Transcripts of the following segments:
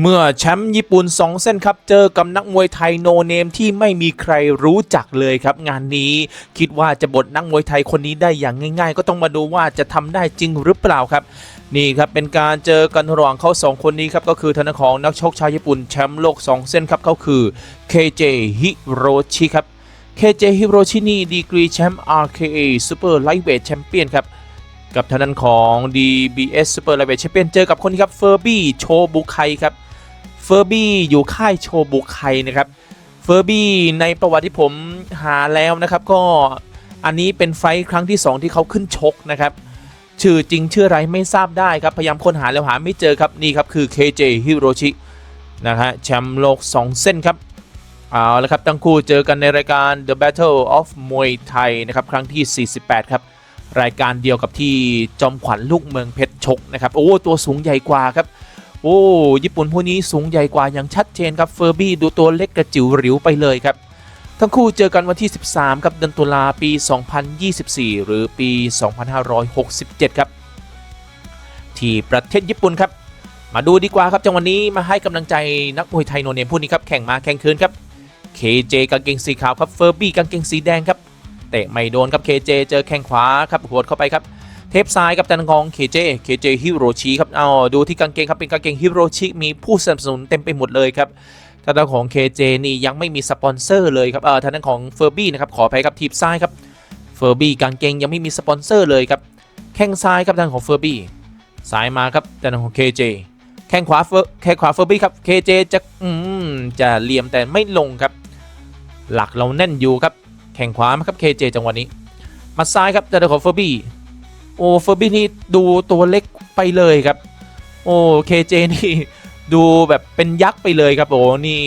เมื่อแชมป์ญี่ปุ่น 2 เส้นครับ เจอกับนักมวยไทยโนเนมที่ไม่มีใครรู้จักเลยครับ งานนี้คิดว่าจะบดนักมวยไทยคนนี้ได้อย่างง่าย ๆ ก็ต้องมาดูว่าจะทำได้จริงหรือเปล่าครับ นี่ครับเป็นการเจอกันระหว่างเขาสองคนนี้ครับก็คือทางด้านของนักชกชาวญี่ปุ่นแชมป์โลก 2 เส้นครับเขาคือ KJ Hiroshi ครับ KJ Hiroshi นี่ดีกรีแชมป์ RKA Super Lightweight Champion ครับกับทางด้านของ DBS Super Lightweight Champion เจอกับคนนี้ครับเฟอร์บี้โชบุไคครับ เฟอร์บี้อยู่ค่ายโชบุไคนะครับเฟอร์บี้ในประวัติที่ผมหาแล้วนะครับ ก็อันนี้เป็นไฟท์ครั้งที่ 2 ที่เขาขึ้นชกนะครับ ชื่อจริงชื่ออะไรไม่ทราบได้ครับ พยายามค้นหาแล้วหาไม่เจอครับ นี่ครับคือ KJ Hiroshi นะฮะแชมป์โลก 2 เส้นครับ เอาละครับทั้งคู่เจอกันในรายการ The Battle of Muay Thai นะครับครั้งที่ 48 ครับ รายการเดียวกับที่จอมขวัญลูกเมืองเพชรชกนะครับ โอ้ตัวสูงใหญ่กว่าครับ โอ้ญี่ปุ่นผู้นี้สูงใหญ่กว่าอย่างชัดเจนครับเฟอร์บี้ดูตัวเล็กกระจิ๋วหริวไปเลยครับ ทั้งคู่เจอกันวันที่ 13 ครับเดือนตุลาปี 2024 หรือปี 2567 ครับ ที่ประเทศญี่ปุ่นครับ มาดูดีกว่าครับจังหวะนี้มาให้กำลังใจนักมวยไทยโนเนมผู้นี้ครับแข่งมาแข่งคืนครับ KJ กางเกงสีขาวครับเฟอร์บี้กางเกงสีแดงครับเตะไม่โดนครับ KJ เจอแข้งขวาครับหัวเข้าไปครับ เทปซ้ายกับตันกอง KJ KJ ฮิโรชิครับเอาดูที่กางเกงครับเป็นกางเกงฮิโรชิมีผู้สนับสนุนเต็มไปหมดเลยครับทางด้านของ KJ นี่ยังไม่มีสปอนเซอร์เลยครับเออทางด้านของเฟอร์บี้นะครับขออภัยครับทีบซ้ายครับเฟอร์บี้กางเกงยังไม่มีสปอนเซอร์เลยครับแข้งซ้ายครับทางของเฟอร์บี้ซ้ายมาครับทางด้านของ KJ แข้งขวาเฟอร์แข้งขวาเฟอร์บี้ครับ KJ จะอืมจะเหลี่ยมแต่ไม่ลงครับ หลักเราแน่นอยู่ครับแข่งขวามาครับ KJ จังหวะนี้มาซ้ายครับแต่ของเฟอร์บี้ โอ้เฟอร์บี้นี่ดูตัวเล็กไปเลยครับ โอ้ KJ นี่ดูแบบเป็นยักษ์ไปเลยครับโอ้นี่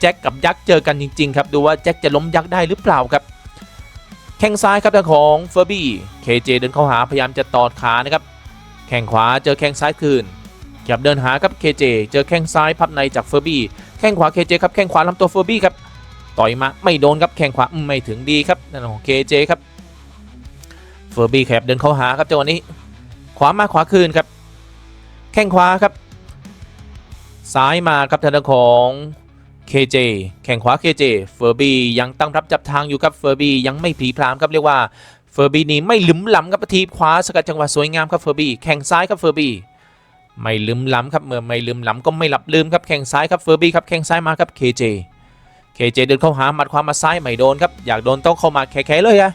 แจ็คกับยักษ์เจอกันจริง ๆ ครับ ดูว่าแจ็คจะล้มยักษ์ได้หรือเปล่าครับ แข้งซ้ายครับทางของเฟอร์บี้ KJ เจเดินเข้าหาพยายามจะตอดขานะครับ แข้งขวาเจอแข้งซ้ายคืนขยับเดินหาครับ KJ เจเจอแข้งซ้ายพับในจากเฟอร์บี้แข้งขวา KJ ครับแข้งขวาลำตัวเฟอร์บี้ครับต่อยมาไม่โดนครับแข้งขวาไม่ถึงดีครับนั่นของ KJ ครับ เฟอร์บี้ขยับเดินเข้าหาครับจังหวะนี้ ขวามาขวาคืนครับ แข้งขวาครับ ซ้ายมาครับทางด้านของ KJ แข้งขวา KJ เฟอร์บี้ยังตั้งรับจับทางอยู่ครับเฟอร์บี้ยังไม่ผีพรามครับเรียกว่าเฟอร์บี้นี่ไม่ลุมหลำครับทีบขวาสกัดจังหวะสวยงามครับเฟอร์บี้แข้งซ้ายครับเฟอร์บี้ไม่ลืมล้ำครับเมื่อไม่ลืมล้ำก็ไม่หลับลืมครับแข้งซ้ายครับเฟอร์บี้ครับแข้งซ้ายมาครับ KJ KJ เดินเข้าหาหมัดขวามาซ้ายไม่โดนครับอยากโดนต้องเข้ามาแค่ๆเลยอะ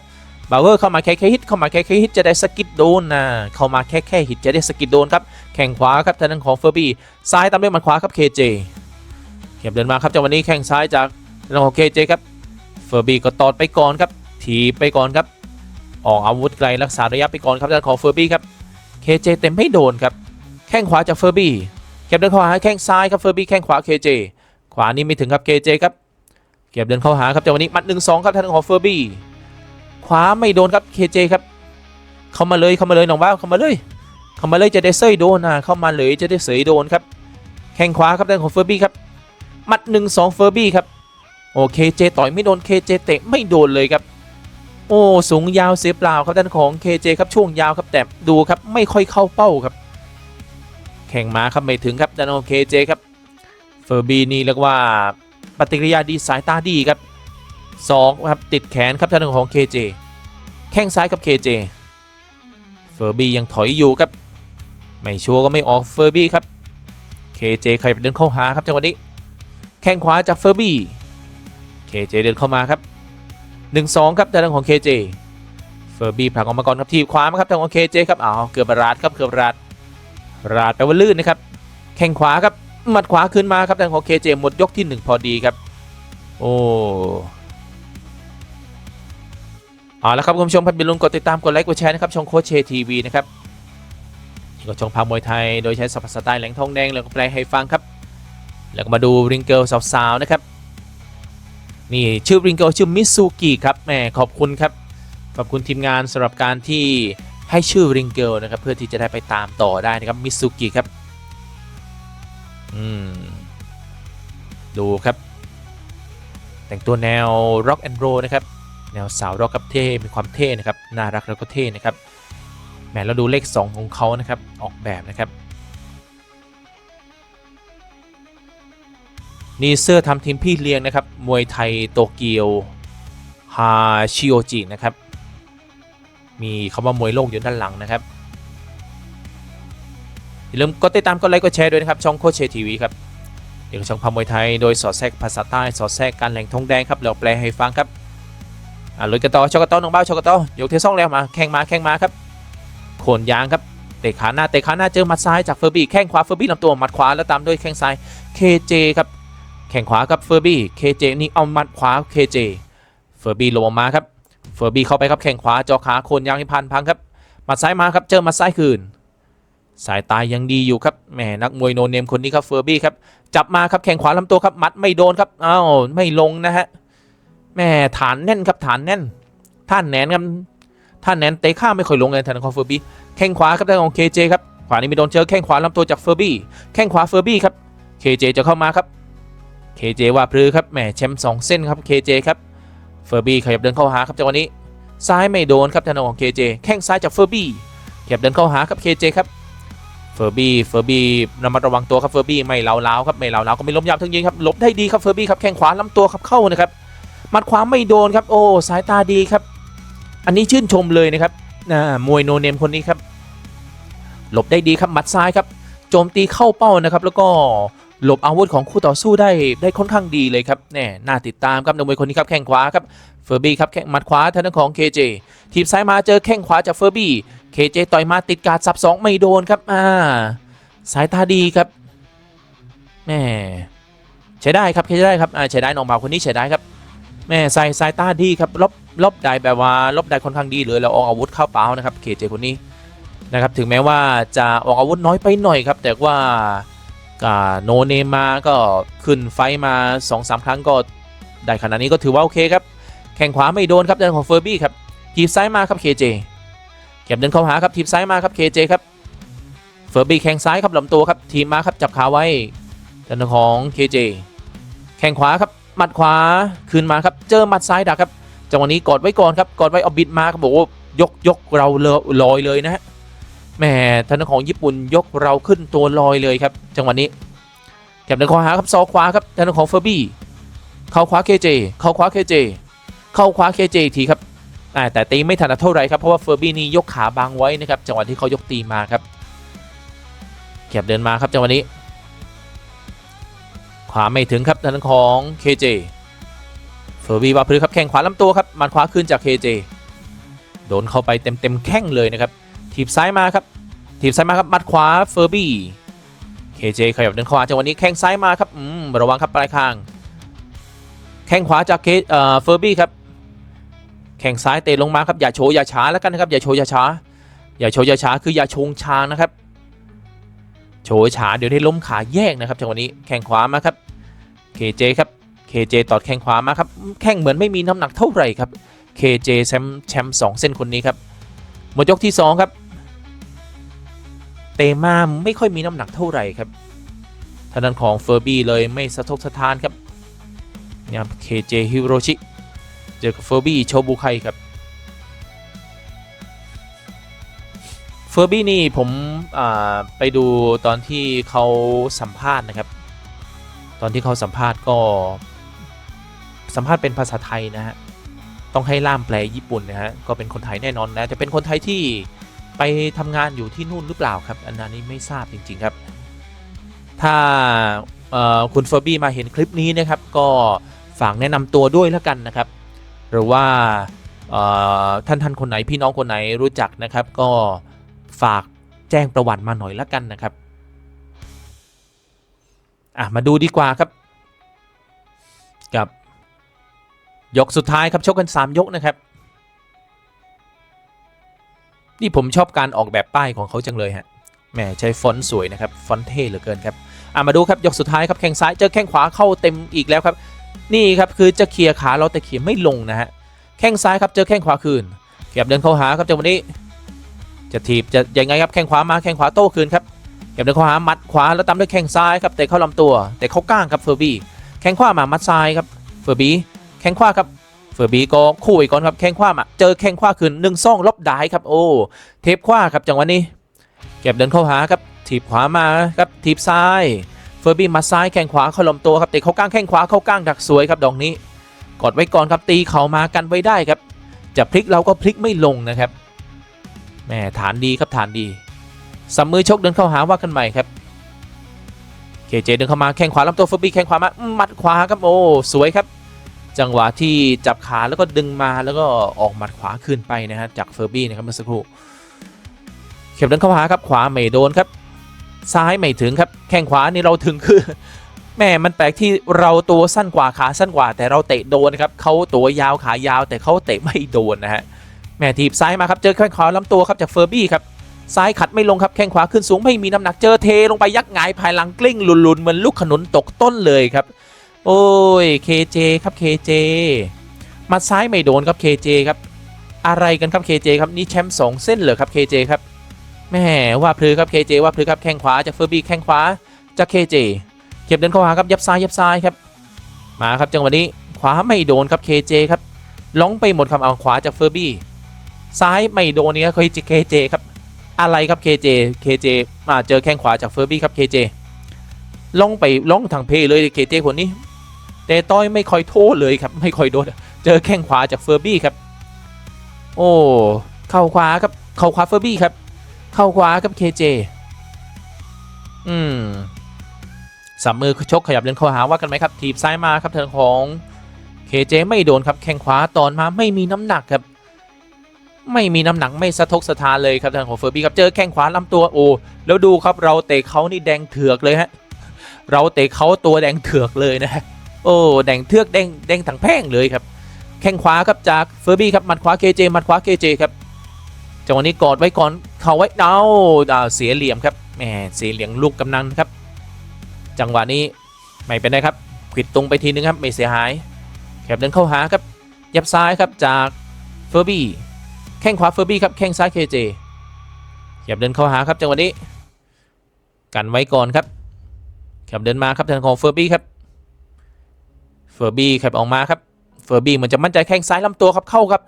บาวเวอร์เข้ามาแค่ๆฮิตเข้ามาแค่ๆฮิตจะได้สกิดโดนนะเข้ามาแค่ๆฮิตจะได้สกิดโดนครับแข้งขวาครับทางด้านของเฟอร์บี้ซ้ายตามด้วยมัดขวาครับ KJ เจเก็บเดินมาครับจังหวะนี้แข้งซ้ายจากทางด้านของ KJ ครับเฟอร์บี้ก็ตอดไปก่อนครับถีบไปก่อนครับออกอาวุธไกลรักษาระยะไปก่อนครับด้านของเฟอร์บี้ครับ KJ เจเต็มไม่โดนครับแข้งขวาจากเฟอร์บี้เก็บเดินเข้าหาแข้งซ้ายครับเฟอร์บี้แข้งขวา KJ ขวานี่ไม่ถึงครับ KJ ครับเก็บเดินเข้าหาครับจังหวะนี้มัดหนึ่งสองครับทางของเฟอร์บี้ วาไม่โดนครับเคเจครับ เข้ามาเลยเข้ามาเลยน้องบ้าเข้ามาเลย เข้ามาเลยจะได้เซยโดนนะเข้ามาเลยจะได้เสยโดนครับแข้งขวาครับทางของเฟอร์บี้ครับมัดหนึ่งสองเฟอร์บี้ครับโอเคเจต่อยไม่โดนเคเจเตะไม่โดนเลยครับ โอ้สูงยาวเสียเปล่าครับด้านของเคเจครับช่วงยาวครับแต่ดูครับไม่ค่อยเข้าเป้าครับแข่งมาครับไม่ถึงครับด้านของเคเจครับเฟอร์บี้นี่เรียกว่าปฏิกิริยาดีสายตาดีครับสองครับติดแขนครับทางด้านของ KJ แข้งซ้ายกับ KJ เฟอร์บี้ยังถอยอยู่ครับ ไม่ชัวร์ก็ไม่ออกเฟอร์บี้ครับ KJ ใครเดินเข้าหาครับจังหวะนี้แข้งขวาจากเฟอร์บี้ KJ เดินเข้ามาครับ 1-2 ครับทางด้านของ KJ เฟอร์บี้ผลักออกมาก่อนครับทีบขวามาครับทางของ KJ ครับอ้าวเกือบราดครับเกือบราดราดแปลว่าลื่นนะครับแข้งขวาครับหมัดขวาขึ้นมาครับทางของเคเจหมดยกที่ 1 พอดีครับ โอ้ เอาละครับคุณผู้ชมพันบิลุนกดติดตามกดไลค์กดแชร์นะครับช่องโคชเชทีวีนะครับก็ช่องพามวยไทยโดยใช้สัพท์สไตล์แหลงทองแดงแล้วก็แปลให้ฟังครับ แล้วก็มาดูริงเกิลสาวๆนะครับนี่ชื่อริงเกิลชื่อมิซูกิครับแหมขอบคุณครับขอบคุณทีมงานสำหรับการที่ให้ชื่อริงเกิลนะครับเพื่อที่จะได้ไปตามต่อได้นะครับมิซูกิครับอืมดูครับ แต่งตัวแนว rock and roll นะครับ แนวสาวร็อกกับเท่มีความเท่นะครับน่ารักแล้วก็เท่นะครับแหมเราดูเลข 2 ของเขานะครับออกแบบนะครับนี่เสื้อทำทีมพี่เลี้ยงนะครับ มวยไทยโตเกียวฮาชิโอจินะครับ มีคำว่ามวยโลกอยู่ด้านหลังนะครับ อย่าลืมกดติดตามกดไลค์กดแชร์ด้วยนะครับ ช่องโคชเชทีวีครับเดี๋ยวช่องพามวยไทยโดยสอดแทรกภาษาใต้สอดแทรกการแหล่งทงแดงครับแล้วแปลให้ฟังครับ อ่าลุยกันต่อชกกันต่อน้องเบ้าชกกันต่อยกเทซ่องแล้วมาแข่งมาแข่งมาครับโขนยางครับเตะขาหน้าเตะขาหน้าเจอหมัดซ้ายจากเฟอร์บี้แข้งขวาเฟอร์บี้ลำตัวหมัดขวาแล้วตามด้วยแข้งซ้าย KJ ครับแข่งขวากับเฟอร์บี้ KJ นี่เอาหมัดขวา KJ เฟอร์บี้ลงมาครับเฟอร์บี้เข้าไปครับแข่งขวาจอขาโคนยางให้พันพังครับหมัดซ้ายมาครับเจอหมัดซ้ายคืน สายตายยังดีอยู่ครับแหมนักมวยโนเนมคนนี้ครับเฟอร์บี้ครับจับมาครับแข่งขวาลำตัวครับมัดไม่โดนครับอ้าวไม่ลงนะฮะ แหมฐานแน่นครับฐานแน่น ท่านแหนนครับท่านแหนนเตะข้าไม่ค่อยลงเลยทางของเฟอร์บี้แข้งขวาครับทางของ KJ ครับขวานี้ไม่โดนเจอแข้งขวาลำตัวจากเฟอร์บี้แข้งขวาเฟอร์บี้ครับ KJ จจะเข้ามาครับ KJ ว่าพลือครับแหมแชมป์สองเส้นครับ KJ ครับเฟอร์บี้ขยับเดินเข้าหาครับจังหวะนี้ซ้ายไม่โดนครับทางของ KJ แข้งซ้ายจากเฟอร์บี้ขยับเดินเข้าหาครับ KJ ครับเฟอร์บี้เฟอร์บี้ระมัดระวังตัวครับเฟอร์บี้ไม่เล้าเล้าครับไม่เล้าเล้าก็ไม่ล้มยับทั้งยืนครับหลบได้ดีครับเฟอร์บี้ครับแข้งขวาลำตัวครับเข้านะครับ มัดขวาไม่โดนครับ โอ้สายตาดีครับ อันนี้ชื่นชมเลยนะครับนะมวยโนเนมคนนี้ครับ หลบได้ดีครับหมัดซ้ายครับ โจมตีเข้าเป้านะครับ แล้วก็หลบอาวุธของคู่ต่อสู้ได้ได้ค่อนข้างดีเลยครับแน่น่าติดตามครับนักมวยคนนี้ครับแข้งขวาครับเฟอร์บี้ครับแข้งหมัดขวาทางด้านของ KJ ทีบซ้ายมาเจอแข้งขวาจากเฟอร์บี้ KJ ต่อยมาติดการสับสองไม่โดนครับอ่าสายตาดีครับแม่ใช้ได้ครับใช้ได้ครับอ่าใช้ได้น้องบ่าวคนนี้ใช้ได้ครับ แม่ใส่สายตาดีครับลบลบได้แบบว่าลบได้ค่อนข้างดีเลยแล้วออกอาวุธเข้าเป้านะครับ KJ คนนี้นะครับถึงแม้ว่าจะออกอาวุธน้อยไปหน่อยครับ แต่ว่าโนเนมมาก็ขึ้นไฟมา2อสครั้งก็ได้ขนาดนี้ก็ถือว่าโอเคครับแข่งขวาไม่โดนครับด้านของเฟอร์บี้ครับทีบซ้ายมาครับ KJ เก็บเดินเข้าหาครับทีบซ้ายมาครับ KJ ครับเฟอร์บี้แข่งซ้ายครับลำตัวครับทีมมาครับจับขาไว้ด้านของ KJ แข่งขวาครับ หมัดขวาคืนมาครับ เจอหมัดซ้ายดักครับ จังหวะนี้กอดไว้ก่อนครับกอดไว้เอาบิดมาครับบอกว่ายกยกเราลอยเลยนะฮะแหมทางด้านของญี่ปุ่นยกเราขึ้นตัวลอยเลยครับ จังหวะนี้แถบเดินขวาครับซอขวาครับทางด้านของเฟอร์บี้เข้าขวาเคเจเข้าขวาเคเจเข้าขวาเคเจทีครับแต่ตีไม่ถนัดเท่าไรครับเพราะว่าเฟอร์บี้นี่ยกขาบังไว้นะครับจังหวะที่เขายกตีมาครับแถบเดินมาครับจังหวะนี้ ขวาไม่ถึงครับทางด้านของเคเจเฟอร์บีว่าพลือครับแข้งขวาลำตัวครับมันขวาขึ้นจากเคเจโดนเข้าไปเต็มเต็มแข้งเลยนะครับถีบซ้ายมาครับถีบซ้ายมาครับมัดขวาเฟอร์บี้เคเจขยับเดินขวาจังหวะนี้แข้งซ้ายมาครับอืมระวังครับปลายคาง แข้งขวาจากเคเอ่อเฟอร์บี้ครับแข้งซ้ายเตะลงมาครับอย่าโชว์อย่าช้าแล้วกันนะครับอย่าโชว์อย่าช้าอย่าโชว์อย่าช้าคืออย่าชงชางนะครับ โชว์ช้าเดี๋ยวได้ล้มขาแยกนะครับจังหวะนี้แข้งขวามาครับเคเจครับเคเจตอดแข้งขวามาครับแข้งเหมือนไม่มีน้ำหนักเท่าไหร่ครับเคเจแชมป์แชมป์สองเส้นคนนี้ครับหมดยกที่ 2 ครับ เตมาไม่ค่อยมีน้ำหนักเท่าไหร่ครับทางด้านของเฟอร์บี้เลยไม่สะทกสะท้านครับเนี่ยเคเจฮิโรชิเจอกับเฟอร์บี้โชบุไคครับ เฟอร์บี้นี่ผมไปดูตอนที่เขาสัมภาษณ์นะครับ ตอนที่เขาสัมภาษณ์ก็สัมภาษณ์เป็นภาษาไทยนะฮะ ต้องให้ล่ามแปลญี่ปุ่นนะฮะ ก็เป็นคนไทยแน่นอนนะ จะเป็นคนไทยที่ไปทำงานอยู่ที่นู่นหรือเปล่าครับ อันนี้ไม่ทราบจริง ๆ ครับ ถ้าคุณเฟอร์บี้มาเห็นคลิปนี้นะครับ ก็ฝากแนะนำตัวด้วยแล้วกันนะครับ หรือว่าท่านท่านคนไหนพี่น้องคนไหนรู้จักนะครับ ก็ ฝากแจ้งประวัติมาหน่อยล้วกันนะครับอะมาดูดีกว่าครับ กับ ยกสุดท้ายครับชกกัน 3 ยกนะครับ นี่ผมชอบการออกแบบป้ายของเขาจังเลยฮะแหมใช้ฟอนต์สวยนะครับฟอนต์เท่เหลือเกินครับอะมาดูครับยกสุดท้ายครับแข้งซ้ายเจอแข้งขวาเข้าเต็มอีกแล้วครับ นี่ครับคือจะเคลียร์ขาเราแต่เคลียร์ไม่ลงนะฮะแข้งซ้ายครับเจอแข้งขวาคืนเก็บเดินเข้าหาครับจังหวะนี้ จะถีบจะยังไงครับแข้งขวามาแข้งขวาโต้คืนครับเก็บเดินเข้าหามัดขวาแล้วตามด้วยแข้งซ้ายครับเตะเข้าลำตัวแต่เข้าก้างครับเฟอร์บี้แข้งขวามามัดซ้ายครับเฟอร์บี้แข้งขวาครับเฟอร์บีก็คู่อีกก่อนครับแข้งขวามาเจอแข้งขวาคืนหนึ่งซ่องลบได้ครับโอ้เทปขวาครับจังหวะนี้ เก็บเดินเข้าหาครับถีบขวามาครับถีบซ้ายเฟอร์บี้มาซ้ายแข้งขวาเข้าลำตัวครับเตะเข้ากลางแข้งขวาเข้ากลางดักสวยครับดอกนี้กดไว้ก่อนครับตีเข่ามากันไว้ได้ครับ จะพลิกเราก็พลิกไม่ลงนะครับ แม่ฐานดีครับฐานดีสัมมือชกเดินเข้าหาว่ากันใหม่ครับเคเจเดินเข้ามาแข้งขวาลำตัวเฟอร์บี้แข้งขวามามหมัดขวาครับโอ้สวยครับ จังหวะที่จับขาแล้วก็ดึงมาแล้วก็ออกหมัดขวาคืนไปนะฮะจากเฟอร์บี้นะครับเมื่อสักครู่เข็บเดินเข้าหาครับขวาไม่โดนครับ ซ้ายไม่ถึงครับแข้งขวานี่เราถึงคือแม่มันแปลกที่เราตัวสั้นกว่าขาสั้นกว่า แต่เราเตะโดนครับเขาตัวยาวขายาวแต่เขาเตะไม่โดนนะฮะ ม่ทีบซ้ายมาครับเจอแข้งขวาลำตัวครับจากเฟอร์บี้ครับซ้ายขัดไม่ลงครับแข้งขวาขึ้นสูงไม่มีน้ำหนักเจอเทลงไปยักหงายภายหลังกลิ้งหลุนๆเหมือนลูกขนุนตกต้นเลยครับ โอ้ยเคเจครับเคเจมาซ้ายไม่โดนครับเคเจครับอะไรกันครับเคเจครับนี่แชมป์สองเส้นเหรอครับเคเจครับแม่ว่าพลือครับเคเจว่าพลือครับแข้งขวาจากเฟอร์บี้แข้งขวาจากเคเจเก็บเดินเข้าหาครับยับซ้ายยับซ้ายครับมาครับจังหวะนี้ขวาไม่โดนครับ KJ ครับล้องไปหมดครับเอาขวาจากเฟอร์บี้ ซ้ายไม่โดนนี่ครับเคเจครับอะไรครับ KJ KJ มาเจอแข้งขวาจากเฟอร์บี้ครับ KJ ล้องไปล้องทางเพเลย KJ คนนี้แต่ต้อยไม่ค่อยโทษเลยครับไม่ค่อยโดนเจอแข้งขวาจากเฟอร์บี้ครับโอ้เข้าขวาครับเข้าขวาเฟอร์บี้ครับเข้าขวาครับ KJ อืมสับมือชกขยับเล่นเข้าหาว่ากันไหมครับ ทีบซ้ายมาครับเทิงของเคเจไม่โดนครับแข้งขวาตอนมาไม่มีน้ำหนักครับ ไม่มีน้ำหนักไม่สะทกสะทานเลยครับทางของเฟอร์บี้ครับเจอแข้งขวาลำตัวโอ้แล้วดูครับเราเตะเขานี่แดงเถือกเลยฮะเราเตะเขาตัวแดงเถือกเลยนะฮะโอ้แดงเถือกแดงแดงถังแพ่งเลยครับแข้งขวาครับจากเฟอร์บี้ครับหมัดขวาเคเจหมัดขวาเคเจครับจังหวะนี้กอดไว้ก่อนเข่าไว้เดาดาวเสียเหลี่ยมครับแหมเสียเหลี่ยมลูกกำนันครับ จังหวะนี้ไม่เป็นไรครับขิดตรงไปทีนึงครับไม่เสียหายแคบเดินเข้าหาครับยับซ้ายครับจากเฟอร์บี้ แข้งขวาเฟอร์บี้ครับแข้งซ้ายเคเจแคบเดินเข้าหาครับจังหวะนี้ กันไว้ก่อนครับแคบเดินมาครับทางของเฟอร์บี้ครับเฟอร์บี้แคบออกมาครับเฟอร์บี้เหมือนจะมั่นใจแข้งซ้ายลำตัวครับเข้าครับ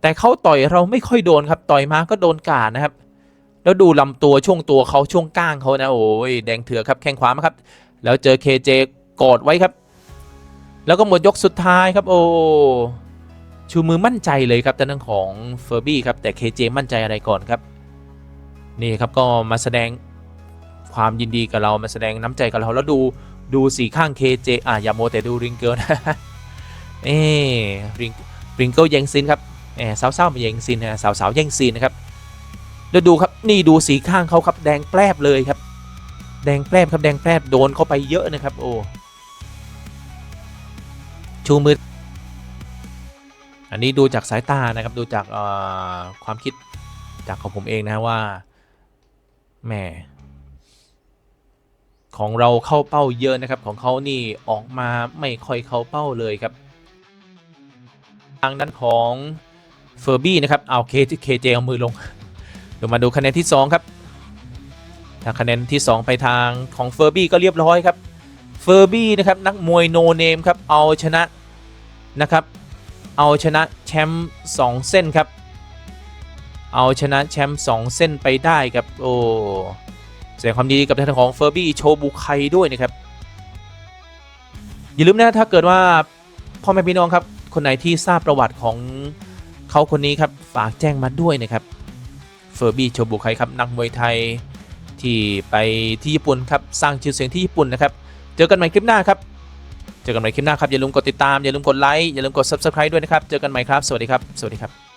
แต่เขาต่อยเราไม่ค่อยโดนครับต่อยมาก็โดนกาดนะครับ แล้วดูลำตัวช่วงตัวเขาช่วงก้างเขานะโอ้ยแดงเถือครับแข้งขวามาครับ แล้วเจอ KJ กอดไว้ครับ แล้วก็หมดยกสุดท้ายครับโอ้ ชูมือมั่นใจเลยครับทางด้านของเฟอร์บี้ครับแต่ KJ มั่นใจอะไรก่อนครับ นี่ครับก็มาแสดงความยินดีกับเรามาแสดงน้ำใจกับเราแล้วดูดูสีข้าง KJ อะอย่าโมแต่ดูริงเกิลนะเอ้ริงริงเกิลแย่งซีนครับแหมสาวๆมาแย่งซีนนะสาวๆแย่งซีนนะครับแล้วดูครับนี่ดูสีข้างเขาครับ แดงแปรบเลยครับ แดงแปรบครับแดงแปรบโดนเข้าไปเยอะนะครับ โอ้ชูมือ อันนี้ดูจากสายตานะครับดูจากความคิดจากของผมเองนะว่าแหมของเราเข้าเป้าเยอะนะครับของเขานี่ออกมาไม่ค่อยเข้าเป้าเลยครับ ทางด้านของเฟอร์บี้นะครับเอาเคเคเจเอามือลงเดี๋ยวมาดูคะแนนที่ 2 ครับถ้าคะแนนที่ 2 ไปทางของเฟอร์บี้ก็เรียบร้อยครับเฟอร์บี้นะครับนักมวยโนเนมครับเอาชนะนะครับ เอาชนะแชมป์2เส้นครับ เอาชนะแชมป์2เส้นไปได้ครับ โอ้แสดงความดีกับทางของเฟอร์บี้โชบุไคด้วยนะครับ อย่าลืมนะถ้าเกิดว่าพ่อแม่พี่น้องครับ คนไหนที่ทราบประวัติของเขาคนนี้ครับฝากแจ้งมาด้วยนะครับเฟอร์บี้โชบุไคครับนักมวยไทยที่ไปที่ญี่ปุ่นครับสร้างชื่อเสียงที่ญี่ปุ่นนะครับ เจอกันใหม่คลิปหน้าครับ เจอกันใหม่คลิปหน้าครับอย่าลืมกดติดตามอย่าลืมกดไลค์อย่าลืมกด subscribe ด้วยนะครับ เจอกันใหม่ครับ สวัสดีครับ สวัสดีครับ